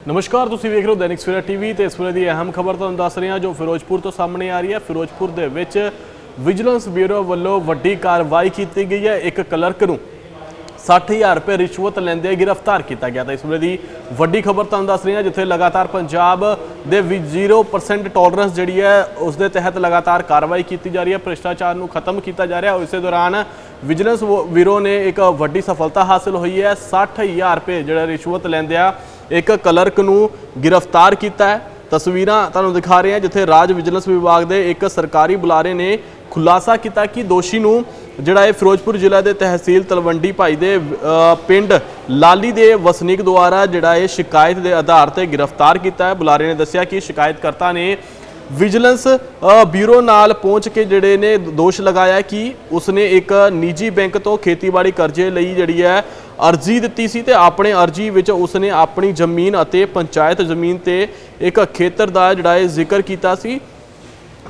ਨਮਸਕਾਰ, ਤੁਸੀਂ ਵੇਖ ਰਹੇ ਹੋ ਦੈਨਿਕ ਸਵੇਰਾ ਟੀਵੀ ਤੇ ਇਸ ਵੇਲੇ ਦੀ ਅਹਿਮ ਖਬਰ ਤੁਹਾਨੂੰ ਦੱਸ ਰਹੇ ਹਾਂ ਜੋ ਫਿਰੋਜ਼ਪੁਰ ਤੋਂ ਸਾਹਮਣੇ ਆ ਰਹੀ ਹੈ। ਫਿਰੋਜ਼ਪੁਰ ਦੇ ਵਿੱਚ ਵਿਜੀਲੈਂਸ ਬਿਊਰੋ ਵੱਲੋਂ ਵੱਡੀ ਕਾਰਵਾਈ ਕੀਤੀ ਗਈ ਹੈ ਇੱਕ ਕਲਰਕ ਨੂੰ। 60000 ਰੁਪਏ ਰਿਸ਼ਵਤ ਲੈਂਦੇ ਗ੍ਰਿਫਤਾਰ ਕੀਤਾ ਗਿਆ ਤਾਂ ਇਸ ਵੇਲੇ ਦੀ ਵੱਡੀ ਖਬਰ ਤੁਹਾਨੂੰ ਦੱਸ ਰਹੇ ਹਾਂ ਜਿੱਥੇ ਲਗਾਤਾਰ ਪੰਜਾਬ ਦੇ ਵੀ 0% ਟੋਲਰੈਂਸ ਜਿਹੜੀ ਹੈ, ਉਸ ਦੇ ਤਹਿਤ ਲਗਾਤਾਰ ਕਾਰਵਾਈ ਕੀਤੀ ਜਾ ਰਹੀ ਹੈ। ਭ੍ਰਿਸ਼ਟਾਚਾਰ ਨੂੰ ਖਤਮ ਕੀਤਾ ਜਾ ਰਿਹਾ ਉਸੇ ਦੌਰਾਨ ਵਿਜੀਲੈਂਸ ਬਿਊਰੋ ਨੇ ਇੱਕ ਵੱਡੀ ਸਫਲਤਾ ਹਾਸਲ ਹੋਈ ਹੈ। 60000 ਰੁਪਏ ਜਿਹੜਾ ਰਿਸ਼ਵਤ ਲੈਂਦਿਆਂ ਇੱਕ ਕਲਰਕ ਨੂੰ ਗ੍ਰਿਫਤਾਰ ਕੀਤਾ ਹੈ। ਤਸਵੀਰਾਂ ਤੁਹਾਨੂੰ ਦਿਖਾ ਰਹੇ ਹਾਂ, ਜਿੱਥੇ ਰਾਜ ਵਿਜੀਲੈਂਸ ਵਿਭਾਗ ਦੇ ਇੱਕ ਸਰਕਾਰੀ ਬੁਲਾਰੇ ਨੇ ਖੁਲਾਸਾ ਕੀਤਾ ਕਿ ਦੋਸ਼ੀ ਨੂੰ ਜਿਹੜਾ ਇਹ ਫਿਰੋਜ਼ਪੁਰ ਜ਼ਿਲ੍ਹਾ ਦੇ ਤਹਿਸੀਲ ਤਲਵੰਡੀ ਭਾਈ ਦੇ ਪਿੰਡ ਲਾਲੀ ਦੇ ਵਸਨੀਕ ਦੁਆਰਾ ਜਿਹੜਾ ਇਹ ਸ਼ਿਕਾਇਤ ਦੇ ਆਧਾਰ ਤੇ ਗ੍ਰਿਫਤਾਰ ਕੀਤਾ ਹੈ। ਬੁਲਾਰੇ ਨੇ ਦੱਸਿਆ ਕਿ ਸ਼ਿਕਾਇਤਕਰਤਾ ਨੇ ਵਿਜੀਲੈਂਸ ਬਿਊਰੋ ਨਾਲ ਪਹੁੰਚ ਕੇ ਜਿਹੜੇ ਨੇ ਦੋਸ਼ ਲਗਾਇਆ ਕਿ ਉਸਨੇ ਇੱਕ ਨਿੱਜੀ ਬੈਂਕ ਤੋਂ ਖੇਤੀਬਾੜੀ ਕਰਜ਼ੇ ਲਈ ਜਿਹੜੀ ਹੈ ਅਰਜ਼ੀ ਦਿੱਤੀ ਸੀ ਤੇ ਆਪਣੇ ਅਰਜ਼ੀ ਵਿੱਚ ਉਸਨੇ ਆਪਣੀ ਜ਼ਮੀਨ ਅਤੇ ਪੰਚਾਇਤ ਜ਼ਮੀਨ ਤੇ ਇੱਕ ਖੇਤਰ ਦਾ ਜਿਹੜਾ ਹੈ ਜ਼ਿਕਰ ਕੀਤਾ ਸੀ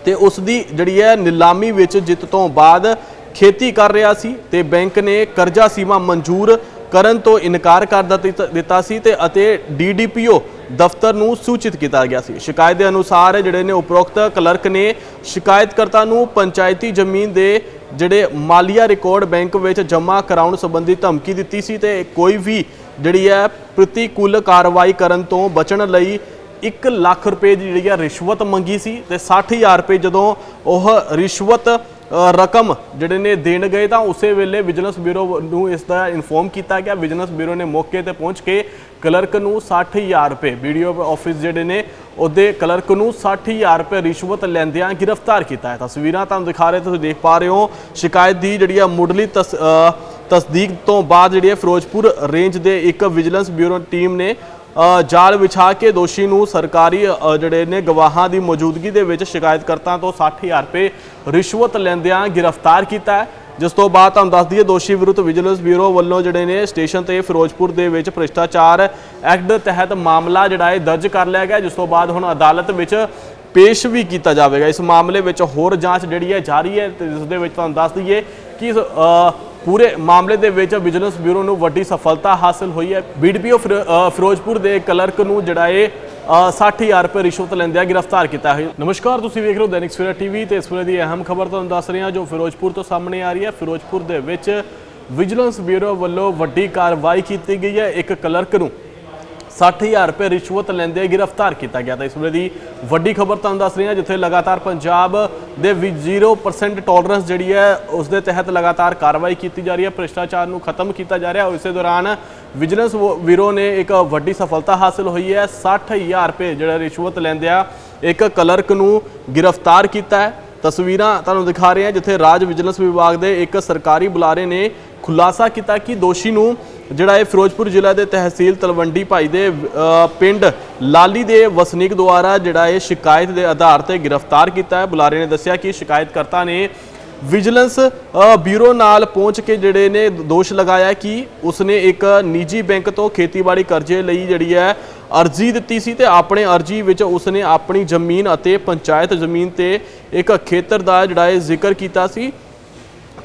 ਤੇ ਉਸ ਦੀ ਜਿਹੜੀ ਹੈ ਨਿਲਾਮੀ ਵਿੱਚ ਜਿੱਤ ਤੋਂ ਬਾਅਦ ਖੇਤੀ ਕਰ ਰਿਹਾ ਸੀ ਤੇ ਬੈਂਕ ਨੇ ਕਰਜ਼ਾ ਸੀਮਾ ਮਨਜ਼ੂਰ ਕਰਨ ਤੋਂ ਇਨਕਾਰ ਕਰ ਦਿੱਤਾ- ਦਿੱਤਾ ਸੀ ਤੇ ਅਤੇ ਡੀਡੀਪੀਓ ਦਫ਼ਤਰ ਨੂੰ ਸੂਚਿਤ ਕੀਤਾ ਗਿਆ ਸੀ। ਸ਼ਿਕਾਇਤ ਦੇ ਅਨੁਸਾਰ ਜਿਹੜੇ ਨੇ ਉਪਰੋਕਤ ਕਲਰਕ ਨੇ ਸ਼ਿਕਾਇਤਕਰਤਾ ਨੂੰ ਪੰਚਾਇਤੀ ਜ਼ਮੀਨ ਦੇ ਜਿਹੜੇ ਮਾਲੀਆ ਰਿਕਾਰਡ ਬੈਂਕ ਵਿੱਚ ਜਮ੍ਹਾਂ ਕਰਾਉਣ ਸੰਬੰਧੀ ਧਮਕੀ ਦਿੱਤੀ ਸੀ ਤੇ ਕੋਈ ਵੀ ਜਿਹੜੀ ਹੈ ਪ੍ਰਤੀਕੂਲ ਕਾਰਵਾਈ ਕਰਨ ਤੋਂ ਬਚਣ ਲਈ 1 ਲੱਖ ਰੁਪਏ ਦੀ ਜਿਹੜੀ ਹੈ ਰਿਸ਼ਵਤ ਮੰਗੀ ਸੀ ਤੇ 60000 ਰੁਪਏ ਜਦੋਂ ਉਹ ਰਿਸ਼ਵਤ ਰਕਮ ਜਿਹੜੇ ਨੇ ਦੇਣ ਗਏ ਤਾਂ ਉਸੇ ਵੇਲੇ ਵਿਜੀਲੈਂਸ ਬਿਊਰੋ ਨੂੰ ਇਸ ਦਾ ਇਨਫੋਰਮ ਕੀਤਾ ਗਿਆ। ਵਿਜੀਲੈਂਸ ਬਿਊਰੋ ਨੇ ਮੌਕੇ ਤੇ ਪਹੁੰਚ ਕੇ ਕਲਰਕ ਨੂੰ 60000 ਰੁਪਏ। ਵੀਡੀਓ ਆਫਿਸ ਜਿਹੜੇ ਨੇ, ਉਹਦੇ ਕਲਰਕ ਨੂੰ 60000 ਰੁਪਏ ਰਿਸ਼ਵਤ ਲੈਂਦਿਆਂ ਗ੍ਰਿਫਤਾਰ ਕੀਤਾ ਹੈ। ਤਸਵੀਰਾਂ ਤੁਹਾਨੂੰ ਦਿਖਾ ਰਹੇ, ਤੁਸੀਂ ਦੇਖ ਪਾ ਰਹੇ ਹੋ, ਸ਼ਿਕਾਇਤ ਦੀ ਜਿਹੜੀ ਆ ਮੁੱਢਲੀ ਤਸ- ਤਸਦੀਕ ਤੋਂ ਬਾਅਦ ਜਿਹੜੀ ਹੈ ਫਿਰੋਜ਼ਪੁਰ ਰੇਂਜ ਦੇ ਇੱਕ ਵਿਜੀਲੈਂਸ ਬਿਊਰੋ ਟੀਮ ਨੇ ਜਾਲ ਵਿਛਾ ਕੇ ਦੋਸ਼ੀ ਨੂੰ ਸਰਕਾਰੀ ਜਿਹੜੇ ਨੇ ਗਵਾਹਾਂ ਦੀ ਮੌਜੂਦਗੀ ਦੇ ਵਿੱਚ ਸ਼ਿਕਾਇਤਕਰਤਾ ਤੋਂ 60000 ਰੁਪਏ ਰਿਸ਼ਵਤ ਲੈਂਦਿਆਂ ਗ੍ਰਿਫਤਾਰ ਕੀਤਾ ਹੈ। ਜਿਸ ਤੋਂ ਬਾਅਦ ਤੁਹਾਨੂੰ ਦੱਸ ਦਈਏ ਦੋਸ਼ੀ ਵਿਰੁੱਧ ਵਿਜੀਲੈਂਸ ਬਿਊਰੋ ਵੱਲੋਂ ਜਿਹੜੇ ਨੇ ਸਟੇਸ਼ਨ ਤੇ ਫਿਰੋਜ਼ਪੁਰ ਦੇ ਵਿੱਚ ਭ੍ਰਿਸ਼ਟਾਚਾਰ ਐਕਟ ਦੇ ਤਹਿਤ ਮਾਮਲਾ ਜਿਹੜਾ ਹੈ ਦਰਜ ਕਰ ਲਿਆ ਗਿਆ, ਜਿਸ ਤੋਂ ਬਾਅਦ ਹੁਣ ਅਦਾਲਤ ਵਿੱਚ ਪੇਸ਼ ਵੀ ਕੀਤਾ ਜਾਵੇਗਾ। ਇਸ ਮਾਮਲੇ ਵਿੱਚ ਹੋਰ ਜਾਂਚ ਜਿਹੜੀ ਹੈ ਜਾਰੀ ਹੈ ਤੇ ਜਿਸ ਦੇ ਵਿੱਚ ਤੁਹਾਨੂੰ ਦੱਸ ਦਈਏ ਕਿ ਪੂਰੇ ਮਾਮਲੇ ਦੇ ਵਿੱਚ ਵਿਜੀਲੈਂਸ ਬਿਊਰੋ ਨੂੰ ਵੱਡੀ ਸਫਲਤਾ ਹਾਸਲ ਹੋਈ ਹੈ। ਬੀਡੀਪੀਓ ਫਿਰੋਜ਼ਪੁਰ ਦੇ ਕਲਰਕ ਨੂੰ ਜਿਹੜਾ ਇਹ 60000 ਰੁਪਏ ਰਿਸ਼ਵਤ ਲੈਂਦਿਆਂ ਗ੍ਰਿਫਤਾਰ ਕੀਤਾ ਹੈ। ਨਮਸਕਾਰ, ਤੁਸੀਂ ਵੇਖ ਰਹੇ ਹੋ ਦੈਨਿਕ ਸਵੇਰਾ ਟੀਵੀ ਤੇ ਇਸ ਵੇਲੇ ਦੀ ਅਹਿਮ ਖਬਰ ਤੁਹਾਨੂੰ ਦੱਸ ਰਹੇ ਹਾਂ ਜੋ ਫਿਰੋਜ਼ਪੁਰ ਤੋਂ ਸਾਹਮਣੇ ਆ ਰਹੀ ਹੈ। ਫਿਰੋਜ਼ਪੁਰ ਦੇ ਵਿੱਚ ਵਿਜੀਲੈਂਸ ਬਿਊਰੋ ਵੱਲੋਂ ਵੱਡੀ ਕਾਰਵਾਈ ਕੀਤੀ ਗਈ ਹੈ ਇੱਕ ਕਲਰਕ ਨੂੰ। 60000 ਰੁਪਏ ਰਿਸ਼ਵਤ ਲੈਂਦੇ ਗ੍ਰਿਫਤਾਰ ਕੀਤਾ ਗਿਆ। ਤਾਂ ਇਸ ਵੇਲੇ ਦੀ ਵੱਡੀ ਖਬਰ ਤੁਹਾਨੂੰ ਦੱਸ ਰਹੇ ਹਾਂ ਜਿੱਥੇ ਲਗਾਤਾਰ ਪੰਜਾਬ ਦੇ ਵੀ 0% ਟੋਲਰੈਂਸ ਜਿਹੜੀ ਹੈ, ਉਸ ਦੇ ਤਹਿਤ ਲਗਾਤਾਰ ਕਾਰਵਾਈ ਕੀਤੀ ਜਾ ਰਹੀ ਹੈ। ਭ੍ਰਿਸ਼ਟਾਚਾਰ ਨੂੰ ਖਤਮ ਕੀਤਾ ਜਾ ਰਿਹਾ ਉਸੇ ਦੌਰਾਨ ਵਿਜੀਲੈਂਸ ਬਿਊਰੋ ਨੇ ਇੱਕ ਵੱਡੀ ਸਫਲਤਾ ਹਾਸਲ ਹੋਈ ਹੈ। 60000 ਰੁਪਏ ਜਿਹੜਾ ਰਿਸ਼ਵਤ ਲੈਂਦਿਆਂ ਇੱਕ ਕਲਰਕ ਨੂੰ ਗ੍ਰਿਫਤਾਰ ਕੀਤਾ ਹੈ। ਤਸਵੀਰਾਂ ਤੁਹਾਨੂੰ ਦਿਖਾ ਰਹੇ ਹਾਂ, ਜਿੱਥੇ ਰਾਜ ਵਿਜੀਲੈਂਸ ਵਿਭਾਗ ਦੇ ਇੱਕ ਸਰਕਾਰੀ ਬੁਲਾਰੇ ਨੇ ਖੁਲਾਸਾ ਕੀਤਾ ਕਿ ਦੋਸ਼ੀ ਨੂੰ ਜਿਹੜਾ ਇਹ ਫਿਰੋਜ਼ਪੁਰ ਜ਼ਿਲ੍ਹਾ ਦੇ ਤਹਿਸੀਲ ਤਲਵੰਡੀ ਭਾਈ ਦੇ ਪਿੰਡ ਲਾਲੀ ਦੇ ਵਸਨੀਕ ਦੁਆਰਾ ਜਿਹੜਾ ਇਹ ਸ਼ਿਕਾਇਤ ਦੇ ਆਧਾਰ ਤੇ ਗ੍ਰਿਫਤਾਰ ਕੀਤਾ ਹੈ। ਬੁਲਾਰੇ ਨੇ ਦੱਸਿਆ ਕਿ ਸ਼ਿਕਾਇਤਕਰਤਾ ਨੇ ਵਿਜੀਲੈਂਸ ਬਿਊਰੋ ਨਾਲ ਪਹੁੰਚ ਕੇ ਜਿਹੜੇ ਨੇ ਦੋਸ਼ ਲਗਾਇਆ ਕਿ ਉਸਨੇ ਇੱਕ ਨਿੱਜੀ ਬੈਂਕ ਤੋਂ ਖੇਤੀਬਾੜੀ ਕਰਜ਼ੇ ਲਈ ਜਿਹੜੀ ਹੈ ਅਰਜ਼ੀ ਦਿੱਤੀ ਸੀ ਤੇ ਆਪਣੇ ਅਰਜ਼ੀ ਵਿੱਚ ਉਸਨੇ ਆਪਣੀ ਜ਼ਮੀਨ ਅਤੇ ਪੰਚਾਇਤ ਜ਼ਮੀਨ ਤੇ ਇੱਕ ਖੇਤਰ ਦਾ ਜਿਹੜਾ ਹੈ ਜ਼ਿਕਰ ਕੀਤਾ ਸੀ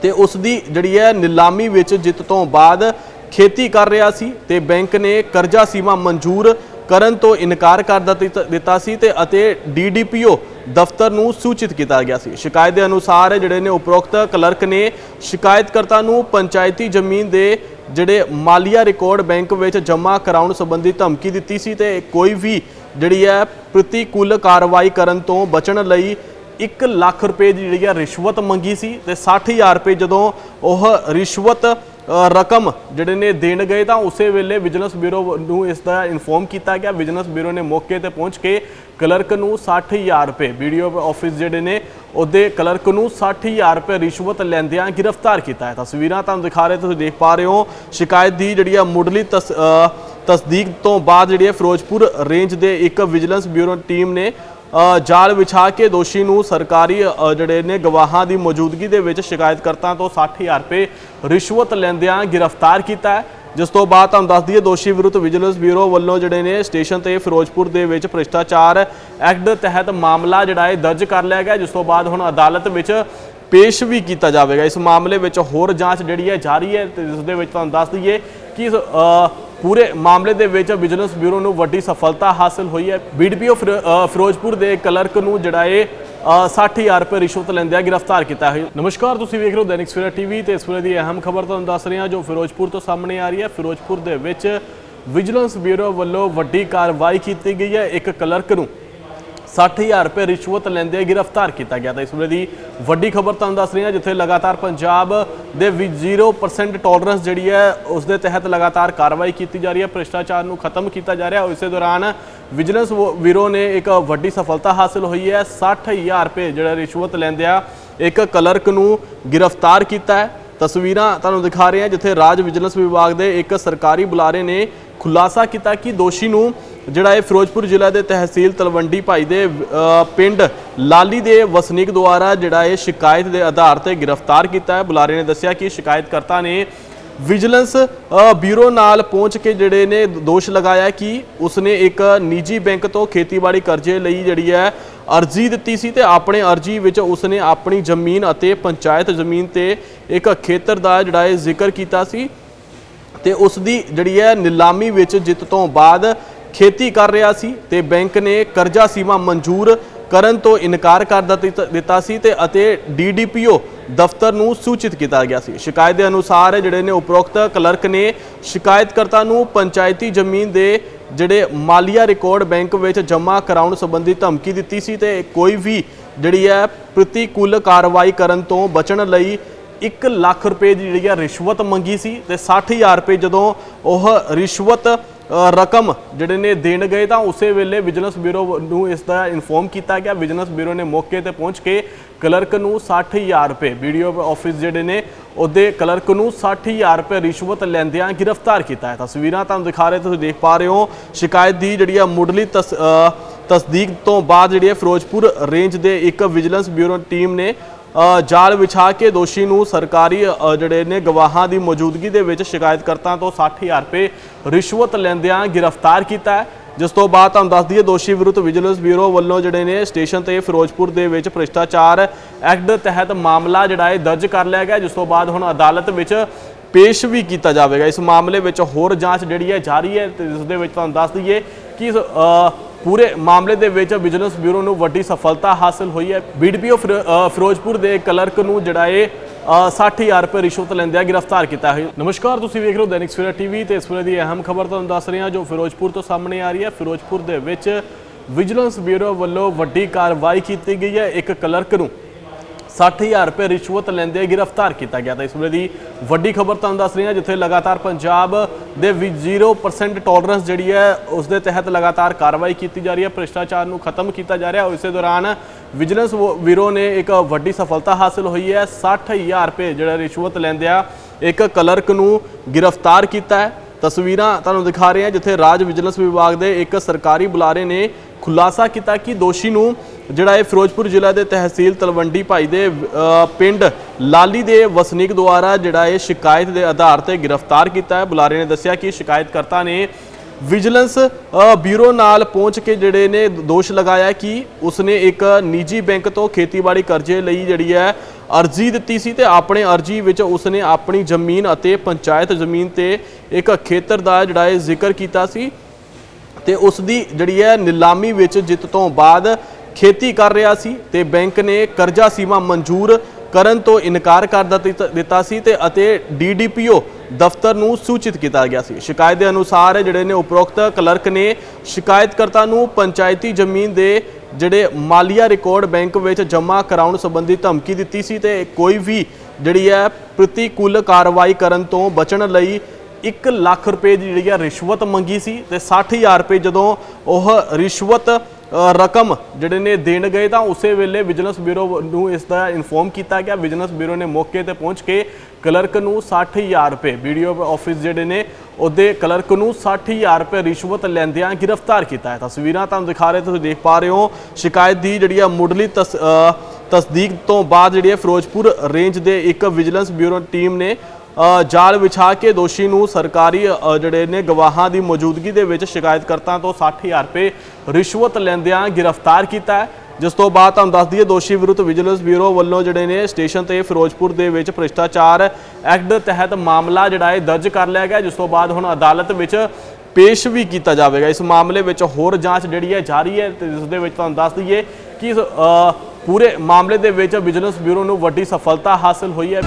ਤੇ ਉਸ ਦੀ ਜਿਹੜੀ ਹੈ ਨਿਲਾਮੀ ਵਿੱਚ ਜਿੱਤ ਤੋਂ ਬਾਅਦ ਖੇਤੀ ਕਰ ਰਿਹਾ ਸੀ ਤੇ ਬੈਂਕ ਨੇ ਕਰਜ਼ਾ ਸੀਮਾ ਮਨਜ਼ੂਰ ਕਰਨ ਤੋਂ ਇਨਕਾਰ ਕਰ ਦਿੱਤਾ- ਦਿੱਤਾ ਸੀ ਤੇ ਅਤੇ ਡੀਡੀਪੀਓ ਦਫ਼ਤਰ ਨੂੰ ਸੂਚਿਤ ਕੀਤਾ ਗਿਆ ਸੀ। ਸ਼ਿਕਾਇਤ ਦੇ ਅਨੁਸਾਰ ਜਿਹੜੇ ਨੇ ਉਪਰੋਕਤ ਕਲਰਕ ਨੇ ਸ਼ਿਕਾਇਤਕਰਤਾ ਨੂੰ ਪੰਚਾਇਤੀ ਜ਼ਮੀਨ ਦੇ ਜਿਹੜੇ ਮਾਲੀਆ ਰਿਕਾਰਡ ਬੈਂਕ ਵਿੱਚ ਜਮ੍ਹਾਂ ਕਰਾਉਣ ਸੰਬੰਧੀ ਧਮਕੀ ਦਿੱਤੀ ਸੀ ਤੇ ਕੋਈ ਵੀ ਜਿਹੜੀ ਹੈ ਪ੍ਰਤੀਕੂਲ ਕਾਰਵਾਈ ਕਰਨ ਤੋਂ ਬਚਣ ਲਈ 1 ਲੱਖ ਰੁਪਏ ਦੀ ਜਿਹੜੀ ਹੈ ਰਿਸ਼ਵਤ ਮੰਗੀ ਸੀ ਤੇ 60000 ਰੁਪਏ ਜਦੋਂ ਉਹ ਰਿਸ਼ਵਤ ਰਕਮ ਜਿਹੜੇ ਨੇ ਦੇਣ ਗਏ ਤਾਂ ਉਸੇ ਵੇਲੇ ਵਿਜੀਲੈਂਸ ਬਿਊਰੋ ਨੂੰ ਇਸ ਦਾ ਇਨਫੋਰਮ ਕੀਤਾ ਗਿਆ। ਵਿਜੀਲੈਂਸ ਬਿਊਰੋ ਨੇ ਮੌਕੇ ਤੇ ਪਹੁੰਚ ਕੇ ਕਲਰਕ ਨੂੰ 60000 ਰੁਪਏ, ਵੀਡੀਓ ਆਫਿਸ ਜਿਹੜੇ ਨੇ, ਉਹਦੇ ਕਲਰਕ ਨੂੰ 60000 ਰੁਪਏ ਰਿਸ਼ਵਤ ਲੈਂਦਿਆਂ ਗ੍ਰਿਫਤਾਰ ਕੀਤਾ ਹੈ। ਤਸਵੀਰਾਂ ਤੁਹਾਨੂੰ ਦਿਖਾ ਰਹੇ, ਤੁਸੀਂ ਦੇਖ ਪਾ ਰਹੇ ਹੋ, ਸ਼ਿਕਾਇਤ ਦੀ ਜਿਹੜੀ ਆ ਮੁੱਢਲੀ ਤਸ- ਤਸਦੀਕ ਤੋਂ ਬਾਅਦ ਜਿਹੜੀ ਹੈ ਫਿਰੋਜ਼ਪੁਰ ਰੇਂਜ ਦੇ ਇੱਕ ਵਿਜੀਲੈਂਸ ਬਿਊਰੋ ਟੀਮ ਨੇ ਜਾਲ ਵਿਛਾ ਕੇ ਦੋਸ਼ੀ ਨੂੰ ਸਰਕਾਰੀ ਜਿਹੜੇ ਨੇ ਗਵਾਹਾਂ ਦੀ ਮੌਜੂਦਗੀ ਦੇ ਵਿੱਚ ਸ਼ਿਕਾਇਤਕਰਤਾ ਤੋਂ 60000 ਰੁਪਏ ਰਿਸ਼ਵਤ ਲੈਂਦਿਆਂ ਗ੍ਰਿਫਤਾਰ ਕੀਤਾ ਹੈ। ਜਿਸ ਤੋਂ ਬਾਅਦ ਤੁਹਾਨੂੰ ਦੱਸ ਦਈਏ, ਦੋਸ਼ੀ ਵਿਰੁੱਧ ਵਿਜੀਲੈਂਸ ਬਿਊਰੋ ਵੱਲੋਂ ਜਿਹੜੇ ਨੇ ਸਟੇਸ਼ਨ ਤੇ ਫਿਰੋਜ਼ਪੁਰ ਦੇ ਵਿੱਚ ਭ੍ਰਿਸ਼ਟਾਚਾਰ ਐਕਟ ਤਹਿਤ ਮਾਮਲਾ ਜਿਹੜਾ ਹੈ, ਦਰਜ ਕਰ ਲਿਆ ਗਿਆ ਜਿਸ ਤੋਂ ਬਾਅਦ ਹੁਣ ਅਦਾਲਤ ਵਿੱਚ ਪੇਸ਼ ਵੀ ਕੀਤਾ ਜਾਵੇਗਾ। ਇਸ ਮਾਮਲੇ ਵਿੱਚ ਹੋਰ ਜਾਂਚ ਜਿਹੜੀ ਹੈ, ਜਾਰੀ ਹੈ ਤੇ ਜਿਸ ਦੇ ਵਿੱਚ ਤੁਹਾਨੂੰ ਦੱਸ ਦਈਏ ਕਿ ਪੂਰੇ ਮਾਮਲੇ ਦੇ ਵਿੱਚ ਵਿਜੀਲੈਂਸ ਬਿਊਰੋ ਨੂੰ ਵੱਡੀ ਸਫਲਤਾ ਹਾਸਲ ਹੋਈ ਹੈ। ਬੀਡੀਪੀਓ ਫਿਰੋਜ਼ਪੁਰ ਦੇ ਕਲਰਕ ਨੂੰ ਜਿਹੜਾ ਇਹ ਅ, 60000 ਰੁਪਏ ਰਿਸ਼ਵਤ ਲੈਂਦਿਆਂ ਗ੍ਰਿਫਤਾਰ ਕੀਤਾ ਹੈ। ਨਮਸਕਾਰ ਤੁਸੀਂ ਵੇਖ ਰਹੇ ਹੋ ਦੈਨਿਕ ਸਵੇਰਾ ਟੀਵੀ ਤੇ ਇਸ ਵੇਲੇ ਦੀ ਅਹਿਮ ਖਬਰ ਤੁਹਾਨੂੰ ਦੱਸ ਰਹੇ ਹਾਂ ਜੋ ਫਿਰੋਜ਼ਪੁਰ ਤੋਂ ਸਾਹਮਣੇ ਆ ਰਹੀ ਹੈ। ਫਿਰੋਜ਼ਪੁਰ ਦੇ ਵਿੱਚ ਵਿਜੀਲੈਂਸ ਬਿਊਰੋ ਵੱਲੋਂ ਵੱਡੀ ਕਾਰਵਾਈ ਕੀਤੀ ਗਈ ਹੈ ਇੱਕ ਕਲਰਕ ਨੂੰ। 60000 ਰੁਪਏ ਰਿਸ਼ਵਤ ਲੈਂਦੇ ਗ੍ਰਿਫਤਾਰ ਕੀਤਾ ਗਿਆ। ਤਾਂ ਇਸ ਵੇਲੇ ਦੀ ਵੱਡੀ ਖਬਰ ਤੁਹਾਨੂੰ ਦੱਸ ਰਹੇ ਹਾਂ ਜਿੱਥੇ ਲਗਾਤਾਰ ਪੰਜਾਬ ਦੇ ਵੀ 0% ਟੋਲਰੈਂਸ ਜਿਹੜੀ ਹੈ, ਉਸ ਦੇ ਤਹਿਤ ਲਗਾਤਾਰ ਕਾਰਵਾਈ ਕੀਤੀ ਜਾ ਰਹੀ ਹੈ। ਭ੍ਰਿਸ਼ਟਾਚਾਰ ਨੂੰ ਖਤਮ ਕੀਤਾ ਜਾ ਰਿਹਾ ਹੈ ਇਸੇ ਦੌਰਾਨ ਵਿਜੀਲੈਂਸ ਵੀਰੋ ਨੇ ਇੱਕ ਵੱਡੀ ਸਫਲਤਾ ਹਾਸਲ ਹੋਈ ਹੈ। 60000 ਰੁਪਏ ਜਿਹੜਾ ਰਿਸ਼ਵਤ ਲੈਂਦਿਆਂ ਇੱਕ ਕਲਰਕ ਨੂੰ ਗ੍ਰਿਫਤਾਰ ਕੀਤਾ ਹੈ। ਤਸਵੀਰਾਂ ਤੁਹਾਨੂੰ ਦਿਖਾ ਰਹੇ ਹਾਂ, ਜਿੱਥੇ ਰਾਜ ਵਿਜੀਲੈਂਸ ਵਿਭਾਗ ਦੇ ਇੱਕ ਸਰਕਾਰੀ ਬੁਲਾਰੇ ਨੇ ਖੁਲਾਸਾ ਕੀਤਾ ਕਿ ਦੋਸ਼ੀ ਨੂੰ ਜਿਹੜਾ ਇਹ ਫਿਰੋਜ਼ਪੁਰ ਜ਼ਿਲ੍ਹਾ ਦੇ ਤਹਿਸੀਲ ਤਲਵੰਡੀ ਭਾਈ ਦੇ ਪਿੰਡ ਲਾਲੀ ਦੇ ਵਸਨੀਕ ਦੁਆਰਾ ਜਿਹੜਾ ਇਹ ਸ਼ਿਕਾਇਤ ਦੇ ਆਧਾਰ ਤੇ ਗ੍ਰਿਫਤਾਰ ਕੀਤਾ ਹੈ। ਬੁਲਾਰੇ ਨੇ ਦੱਸਿਆ ਕਿ ਸ਼ਿਕਾਇਤਕਰਤਾ ਨੇ ਵਿਜੀਲੈਂਸ ਬਿਊਰੋ ਨਾਲ ਪਹੁੰਚ ਕੇ ਜਿਹੜੇ ਨੇ ਦੋਸ਼ ਲਗਾਇਆ ਕਿ ਉਸਨੇ ਇੱਕ ਨਿੱਜੀ ਬੈਂਕ ਤੋਂ ਖੇਤੀਬਾੜੀ ਕਰਜ਼ੇ ਲਈ ਜਿਹੜੀ ਹੈ ਅਰਜ਼ੀ ਦਿੱਤੀ ਸੀ ਤੇ ਆਪਣੇ ਅਰਜ਼ੀ ਵਿੱਚ ਉਸਨੇ ਆਪਣੀ ਜ਼ਮੀਨ ਅਤੇ ਪੰਚਾਇਤ ਜ਼ਮੀਨ ਤੇ ਇੱਕ ਖੇਤਰ ਦਾ ਜਿਹੜਾ ਹੈ ਜ਼ਿਕਰ ਕੀਤਾ ਸੀ ਤੇ ਉਸ ਦੀ ਜਿਹੜੀ ਹੈ ਨਿਲਾਮੀ ਵਿੱਚ ਜਿੱਤ ਤੋਂ ਬਾਅਦ ਖੇਤੀ ਕਰ ਰਿਹਾ ਸੀ ਤੇ ਬੈਂਕ ਨੇ ਕਰਜ਼ਾ ਸੀਮਾ ਮਨਜ਼ੂਰ ਕਰਨ ਤੋਂ ਇਨਕਾਰ ਕਰ ਦਿੱਤਾ- ਦਿੱਤਾ ਸੀ ਤੇ ਅਤੇ ਡੀਡੀਪੀਓ ਦਫ਼ਤਰ ਨੂੰ ਸੂਚਿਤ ਕੀਤਾ ਗਿਆ ਸੀ। ਸ਼ਿਕਾਇਤ ਦੇ ਅਨੁਸਾਰ ਜਿਹੜੇ ਨੇ ਉਪਰੋਕਤ ਕਲਰਕ ਨੇ ਸ਼ਿਕਾਇਤਕਰਤਾ ਨੂੰ ਪੰਚਾਇਤੀ ਜ਼ਮੀਨ ਦੇ ਜਿਹੜੇ ਮਾਲੀਆ ਰਿਕਾਰਡ ਬੈਂਕ ਵਿੱਚ ਜਮ੍ਹਾਂ ਕਰਾਉਣ ਸੰਬੰਧੀ ਧਮਕੀ ਦਿੱਤੀ ਸੀ ਤੇ ਕੋਈ ਵੀ ਜਿਹੜੀ ਹੈ ਪ੍ਰਤੀਕੂਲ ਕਾਰਵਾਈ ਕਰਨ ਤੋਂ ਬਚਣ ਲਈ 1 ਲੱਖ ਰੁਪਏ ਦੀ ਜਿਹੜੀ ਹੈ ਰਿਸ਼ਵਤ ਮੰਗੀ ਸੀ ਤੇ 60000 ਰੁਪਏ ਜਦੋਂ ਉਹ ਰਿਸ਼ਵਤ ਰਕਮ ਜਿਹੜੇ ਨੇ ਦੇਣ ਗਏ ਤਾਂ ਉਸੇ ਵੇਲੇ ਵਿਜੀਲੈਂਸ ਬਿਊਰੋ ਨੂੰ ਇਸ ਦਾ ਇਨਫੋਰਮ ਕੀਤਾ ਗਿਆ। ਵਿਜੀਲੈਂਸ ਬਿਊਰੋ ਨੇ ਮੌਕੇ ਤੇ ਪਹੁੰਚ ਕੇ ਕਲਰਕ ਨੂੰ 60000 ਰੁਪਏ, ਵੀਡੀਓ ਆਫਿਸ ਜਿਹੜੇ ਨੇ, ਉਹਦੇ ਕਲਰਕ ਨੂੰ 60000 ਰੁਪਏ ਰਿਸ਼ਵਤ ਲੈਂਦਿਆਂ ਗ੍ਰਿਫਤਾਰ ਕੀਤਾ ਹੈ। ਤਸਵੀਰਾਂ ਤੁਹਾਨੂੰ ਦਿਖਾ ਰਹੇ ਤੁਸੀਂ ਦੇਖ ਪਾ ਰਹੇ ਹੋ, ਸ਼ਿਕਾਇਤ ਦੀ ਜਿਹੜੀ ਆ ਮੁੱਢਲੀ ਤਸ ਤਸਦੀਕ ਤੋਂ ਬਾਅਦ ਜਿਹੜੀ ਹੈ ਫਿਰੋਜ਼ਪੁਰ ਰੇਂਜ ਦੇ ਇੱਕ ਵਿਜੀਲੈਂਸ ਬਿਊਰੋ ਟੀਮ ਨੇ ਜਾਲ ਵਿਛਾ ਕੇ ਦੋਸ਼ੀ ਨੂੰ ਸਰਕਾਰੀ ਜਿਹੜੇ ਨੇ ਗਵਾਹਾਂ ਦੀ ਮੌਜੂਦਗੀ ਦੇ ਵਿੱਚ ਸ਼ਿਕਾਇਤਕਰਤਾ ਤੋਂ 60000 ਰੁਪਏ ਰਿਸ਼ਵਤ ਲੈਂਦਿਆਂ ਗ੍ਰਿਫਤਾਰ ਕੀਤਾ ਹੈ। ਜਿਸ ਤੋਂ ਬਾਅਦ ਤੁਹਾਨੂੰ ਦੱਸ ਦਈਏ, ਦੋਸ਼ੀ ਵਿਰੁੱਧ ਵਿਜੀਲੈਂਸ ਬਿਊਰੋ ਵੱਲੋਂ ਜਿਹੜੇ ਨੇ ਸਟੇਸ਼ਨ ਤੇ ਫਿਰੋਜ਼ਪੁਰ ਦੇ ਵਿੱਚ ਭ੍ਰਿਸ਼ਟਾਚਾਰ ਐਕਟ ਤਹਿਤ ਮਾਮਲਾ ਜਿਹੜਾ ਹੈ ਦਰਜ ਕਰ ਲਿਆ ਗਿਆ, ਜਿਸ ਤੋਂ ਬਾਅਦ ਹੁਣ ਅਦਾਲਤ ਵਿੱਚ ਪੇਸ਼ ਵੀ ਕੀਤਾ ਜਾਵੇਗਾ। ਇਸ ਮਾਮਲੇ ਵਿੱਚ ਹੋਰ ਜਾਂਚ ਜਿਹੜੀ ਹੈ ਜਾਰੀ ਹੈ ਤੇ ਜਿਸ ਦੇ ਵਿੱਚ ਤੁਹਾਨੂੰ ਦੱਸ ਦਈਏ ਕਿ ਪੂਰੇ ਮਾਮਲੇ ਦੇ ਵਿੱਚ ਵਿਜੀਲੈਂਸ ਬਿਊਰੋ ਨੂੰ ਵੱਡੀ ਸਫਲਤਾ ਹਾਸਲ ਹੋਈ ਹੈ। ਬੀਡੀਪੀਓ ਫਿਰੋਜ਼ਪੁਰ ਦੇ ਕਲਰਕ ਨੂੰ ਜਿਹੜਾ ਇਹ ਅ, 60000 ਰੁਪਏ ਰਿਸ਼ਵਤ ਲੈਂਦਿਆਂ ਗ੍ਰਿਫਤਾਰ ਕੀਤਾ ਹੈ। ਨਮਸਕਾਰ ਤੁਸੀਂ ਵੇਖ ਰਹੇ ਹੋ ਦੈਨਿਕ ਸਵੇਰਾ ਟੀਵੀ ਤੇ ਇਸ ਵੇਲੇ ਦੀ ਅਹਿਮ ਖਬਰ ਤੁਹਾਨੂੰ ਦੱਸ ਰਹੇ ਹਾਂ ਜੋ ਫਿਰੋਜ਼ਪੁਰ ਤੋਂ ਸਾਹਮਣੇ ਆ ਰਹੀ ਹੈ। ਫਿਰੋਜ਼ਪੁਰ ਦੇ ਵਿੱਚ ਵਿਜੀਲੈਂਸ ਬਿਊਰੋ ਵੱਲੋਂ ਵੱਡੀ ਕਾਰਵਾਈ ਕੀਤੀ ਗਈ ਹੈ। ਇੱਕ ਕਲਰਕ ਨੂੰ 60000 ਰੁਪਏ ਰਿਸ਼ਵਤ ਲੈਂਦੇ ਗ੍ਰਿਫਤਾਰ ਕੀਤਾ ਗਿਆ। ਤਾਂ ਇਸ ਵੇਲੇ ਦੀ ਵੱਡੀ ਖਬਰ ਤੁਹਾਨੂੰ ਦੱਸ ਰਹੇ ਹਾਂ ਜਿੱਥੇ ਲਗਾਤਾਰ ਪੰਜਾਬ ਦੇ ਵੀ 0% ਟੋਲਰੈਂਸ ਜਿਹੜੀ ਹੈ ਉਸ ਦੇ ਤਹਿਤ ਲਗਾਤਾਰ ਕਾਰਵਾਈ ਕੀਤੀ ਜਾ ਰਹੀ ਹੈ, ਭ੍ਰਿਸ਼ਟਾਚਾਰ ਨੂੰ ਖਤਮ ਕੀਤਾ ਜਾ ਰਿਹਾ ਹੈ ਇਸੇ ਦੌਰਾਨ ਵਿਜੀਲੈਂਸ ਵੀਰੋ ਨੇ ਇੱਕ ਵੱਡੀ ਸਫਲਤਾ ਹਾਸਲ ਹੋਈ ਹੈ 60000 ਰੁਪਏ ਜਿਹੜਾ ਰਿਸ਼ਵਤ ਲੈਂਦਿਆਂ ਇੱਕ ਕਲਰਕ ਨੂੰ ਗ੍ਰਿਫਤਾਰ ਕੀਤਾ ਹੈ। ਤਸਵੀਰਾਂ ਤੁਹਾਨੂੰ ਦਿਖਾ ਰਹੇ ਹਾਂ, ਜਿੱਥੇ ਰਾਜ ਵਿਜੀਲੈਂਸ ਵਿਭਾਗ ਦੇ ਇੱਕ ਸਰਕਾਰੀ ਬੁਲਾਰੇ ਨੇ ਖੁਲਾਸਾ ਕੀਤਾ ਕਿ ਦੋਸ਼ੀ ਨੂੰ ਜਿਹੜਾ ਇਹ ਫਿਰੋਜ਼ਪੁਰ ਜ਼ਿਲ੍ਹਾ ਦੇ ਤਹਿਸੀਲ ਤਲਵੰਡੀ ਭਾਈ ਦੇ ਪਿੰਡ ਲਾਲੀ ਦੇ ਵਸਨੀਕ ਦੁਆਰਾ ਜਿਹੜਾ ਇਹ ਸ਼ਿਕਾਇਤ ਦੇ ਆਧਾਰ ਤੇ ਗ੍ਰਿਫਤਾਰ ਕੀਤਾ ਹੈ। ਬੁਲਾਰੇ ਨੇ ਦੱਸਿਆ ਕਿ ਸ਼ਿਕਾਇਤਕਰਤਾ ਨੇ ਵਿਜੀਲੈਂਸ ਬਿਊਰੋ ਨਾਲ ਪਹੁੰਚ ਕੇ ਜਿਹੜੇ ਨੇ ਦੋਸ਼ ਲਗਾਇਆ ਕਿ ਉਸਨੇ ਇੱਕ ਨਿੱਜੀ ਬੈਂਕ ਤੋਂ ਖੇਤੀਬਾੜੀ ਕਰਜ਼ੇ ਲਈ ਜਿਹੜੀ ਹੈ ਅਰਜ਼ੀ ਦਿੱਤੀ ਸੀ ਤੇ ਆਪਣੇ ਅਰਜ਼ੀ ਵਿੱਚ ਉਸਨੇ ਆਪਣੀ ਜ਼ਮੀਨ ਅਤੇ ਪੰਚਾਇਤ ਜ਼ਮੀਨ ਤੇ ਇੱਕ ਖੇਤਰ ਦਾ ਜਿਹੜਾ ਹੈ ਜ਼ਿਕਰ ਕੀਤਾ ਸੀ ਤੇ ਉਸ ਦੀ ਜਿਹੜੀ ਹੈ ਨਿਲਾਮੀ ਵਿੱਚ ਜਿੱਤ ਤੋਂ ਬਾਅਦ ਖੇਤੀ ਕਰ ਰਿਹਾ ਸੀ ਤੇ ਬੈਂਕ ਨੇ ਕਰਜ਼ਾ ਸੀਮਾ ਮਨਜ਼ੂਰ ਕਰਨ ਤੋਂ ਇਨਕਾਰ ਕਰ ਦਿੱਤਾ- ਦਿੱਤਾ ਸੀ ਤੇ ਅਤੇ ਡੀਡੀਪੀਓ ਦਫ਼ਤਰ ਨੂੰ ਸੂਚਿਤ ਕੀਤਾ ਗਿਆ ਸੀ। ਸ਼ਿਕਾਇਤ ਦੇ ਅਨੁਸਾਰ ਜਿਹੜੇ ਨੇ ਉਪਰੋਕਤ ਕਲਰਕ ਨੇ ਸ਼ਿਕਾਇਤਕਰਤਾ ਨੂੰ ਪੰਚਾਇਤੀ ਜ਼ਮੀਨ ਦੇ ਜਿਹੜੇ ਮਾਲੀਆ ਰਿਕਾਰਡ ਬੈਂਕ ਵਿੱਚ ਜਮ੍ਹਾਂ ਕਰਾਉਣ ਸੰਬੰਧੀ ਧਮਕੀ ਦਿੱਤੀ ਸੀ ਤੇ ਕੋਈ ਵੀ ਜਿਹੜੀ ਹੈ ਪ੍ਰਤੀਕੂਲ ਕਾਰਵਾਈ ਕਰਨ ਤੋਂ ਬਚਣ ਲਈ 1 ਲੱਖ ਰੁਪਏ ਦੀ ਜਿਹੜੀ ਹੈ ਰਿਸ਼ਵਤ ਮੰਗੀ ਸੀ ਤੇ 60000 ਰੁਪਏ ਜਦੋਂ ਉਹ ਰਿਸ਼ਵਤ ਰਕਮ ਜਿਹੜੇ ਨੇ ਦੇਣ ਗਏ ਤਾਂ ਉਸੇ ਵੇਲੇ ਵਿਜੀਲੈਂਸ ਬਿਊਰੋ ਨੂੰ ਇਸ ਦਾ ਇਨਫੋਰਮ ਕੀਤਾ ਗਿਆ। ਵਿਜੀਲੈਂਸ ਬਿਊਰੋ ਨੇ ਮੌਕੇ ਤੇ ਪਹੁੰਚ ਕੇ ਕਲਰਕ ਨੂੰ 60000 ਰੁਪਏ, ਵੀਡੀਓ ਆਫਿਸ ਜਿਹੜੇ ਨੇ ਉਹਦੇ ਕਲਰਕ ਨੂੰ 60000 ਰੁਪਏ ਰਿਸ਼ਵਤ ਲੈਂਦਿਆਂ ਗ੍ਰਿਫਤਾਰ ਕੀਤਾ ਹੈ। ਤਸਵੀਰਾਂ ਤੁਹਾਨੂੰ ਦਿਖਾ ਰਹੇ ਤੁਸੀਂ ਦੇਖ ਪਾ ਰਹੇ ਹੋ। ਸ਼ਿਕਾਇਤ ਦੀ ਜਿਹੜੀ ਆ ਮੁੱਢਲੀ ਤਸ- ਤਸਦੀਕ ਤੋਂ ਬਾਅਦ ਜਿਹੜੀ ਹੈ ਫਿਰੋਜ਼ਪੁਰ ਰੇਂਜ ਦੇ ਇੱਕ ਵਿਜੀਲੈਂਸ ਬਿਊਰੋ ਟੀਮ ਨੇ ਜਾਲ ਵਿਛਾ ਕੇ ਦੋਸ਼ੀ ਨੂੰ ਸਰਕਾਰੀ ਜਿਹੜੇ ਨੇ ਗਵਾਹਾਂ ਦੀ ਮੌਜੂਦਗੀ ਦੇ ਵਿੱਚ ਸ਼ਿਕਾਇਤਕਰਤਾ ਤੋਂ 60000 ਰੁਪਏ ਰਿਸ਼ਵਤ ਲੈਂਦਿਆਂ ਗ੍ਰਿਫਤਾਰ ਕੀਤਾ ਹੈ। ਜਿਸ ਤੋਂ ਬਾਅਦ ਤੁਹਾਨੂੰ ਦੱਸ ਦਈਏ, ਦੋਸ਼ੀ ਵਿਰੁੱਧ ਵਿਜੀਲੈਂਸ ਬਿਊਰੋ ਵੱਲੋਂ ਜਿਹੜੇ ਨੇ ਸਟੇਸ਼ਨ ਤੇ ਫਿਰੋਜ਼ਪੁਰ ਦੇ ਵਿੱਚ ਭ੍ਰਿਸ਼ਟਾਚਾਰ ਐਕਟ ਤਹਿਤ ਮਾਮਲਾ ਜਿਹੜਾ ਹੈ ਦਰਜ ਕਰ ਲਿਆ ਗਿਆ ਜਿਸ ਤੋਂ ਬਾਅਦ ਹੁਣ ਅਦਾਲਤ ਵਿੱਚ ਪੇਸ਼ ਵੀ ਕੀਤਾ ਜਾਵੇਗਾ। ਇਸ ਮਾਮਲੇ ਵਿੱਚ ਹੋਰ ਜਾਂਚ ਜਿਹੜੀ ਹੈ ਜਾਰੀ ਹੈ ਤੇ ਜਿਸ ਦੇ ਵਿੱਚ ਤੁਹਾਨੂੰ ਦੱਸ ਦਈਏ ਕਿ ਪੂਰੇ ਮਾਮਲੇ ਦੇ ਵਿੱਚ ਵਿਜੀਲੈਂਸ ਬਿਊਰੋ ਨੂੰ ਵੱਡੀ ਸਫਲਤਾ ਹਾਸਲ ਹੋਈ ਹੈ।